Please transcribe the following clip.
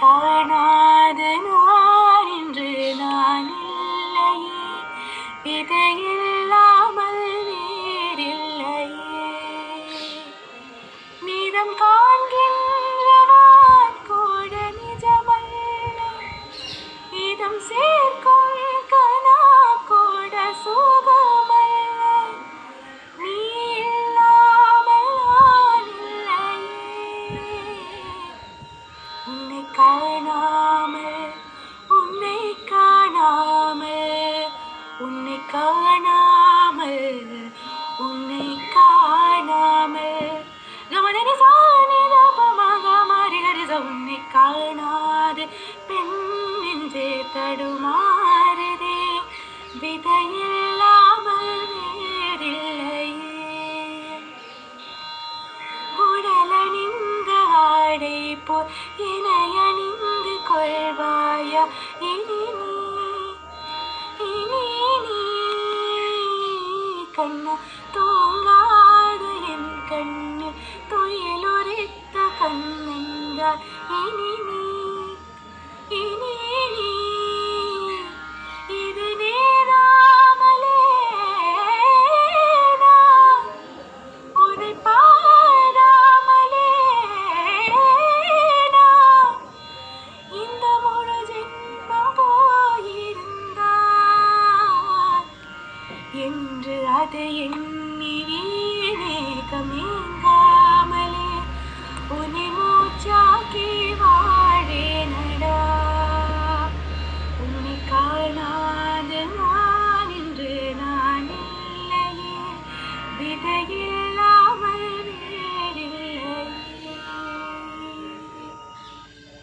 காணாத காணாமல் உன்னை காணாமல் உன்னை காணாமல் உன்னை காணாமல் உன்னை காணாது பெண் நெஞ்சே தடுமா? ഇപ്പോൾ ഇണയണിന്ത് കൊൾവായ ഇനി നീ ഇനി നീ കണ്ണു തൂങ്ങാതെ എൻ കണ്ണിൽ തുയലൊരുത്ത കണ്ണെങ്കാൽ ഇനി നീ அதை எண்ணி நீங்கமேங்காமலே உனி மூச்சாக்கி வாழேனடா உன்னை காணாத நான் இன்று நான் இல்லையே விதையே